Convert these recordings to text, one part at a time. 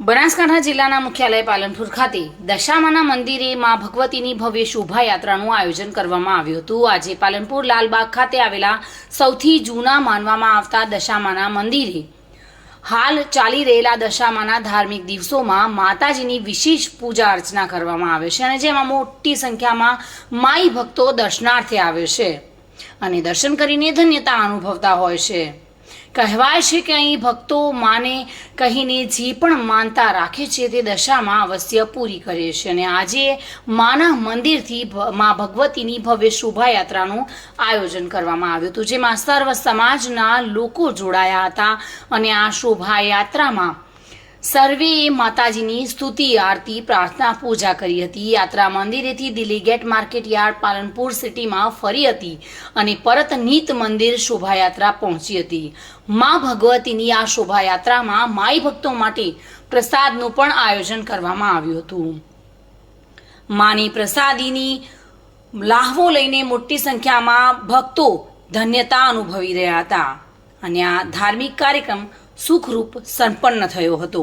બનાસકાંઠા જિલ્લાના મુખ્યાલય પાલનપુર ખાતે દશામાના મંદિરે માં ભગવતીની ભવ્ય શોભાયાત્રાનું આયોજન કરવામાં આવ્યું હતું. આજે પાલનપુર લાલબાગ ખાતે આવેલા સૌથી જૂના માનવામાં આવતા દશામાના મંદિરે હાલ ચાલી રહેલા દશામાના ધાર્મિક દિવસોમાં માતાજીની વિશેષ પૂજા અર્ચના કરવામાં આવે છે અને જેમાં મોટી સંખ્યામાં માઈ ભક્તો દર્શનાર્થે આવે છે અને દર્શન કરીને ધન્યતા અનુભવતા હોય છે. કહેવાય છે કે અહીં ભક્તો માને કહીને જે પણ માનતા રાખે છે તે દશામાં અવશ્ય પૂરી કરે છે. અને આજે માના મંદિરથી મા ભગવતીની ભવ્ય શોભાયાત્રાનું આયોજન કરવામાં આવ્યું હતું, જેમાં સર્વ સમાજના લોકો જોડાયા હતા અને આ શોભાયાત્રામાં સર્વેએ માતાજીની સ્તુતિ, આરતી, પ્રાર્થના, પૂજા કરી હતી. યાત્રા મંદિરેથી Delhi gate market yard Palanpur સિટીમાં ફરી હતી અને પરત નીત મંદિર શોભાયાત્રા પહોંચી હતી. મા ભગવતીની આ શોભાયાત્રામાં માઈ ભક્તો માટે પ્રસાદનું પણ આયોજન કરવામાં આવ્યું હતું. માની પ્રસાદીની લાહવો લઈને મોટી સંખ્યામાં ભક્તો ધન્યતા અનુભવી રહ્યા હતા. અને આ ધાર્મિક કાર્યક્રમ સુખરૂપ સંપન્ન થયો હતો.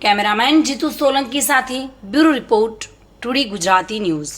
કેમેરામેન જીતુ સોલંકી સાથે bureau report today Gujarati news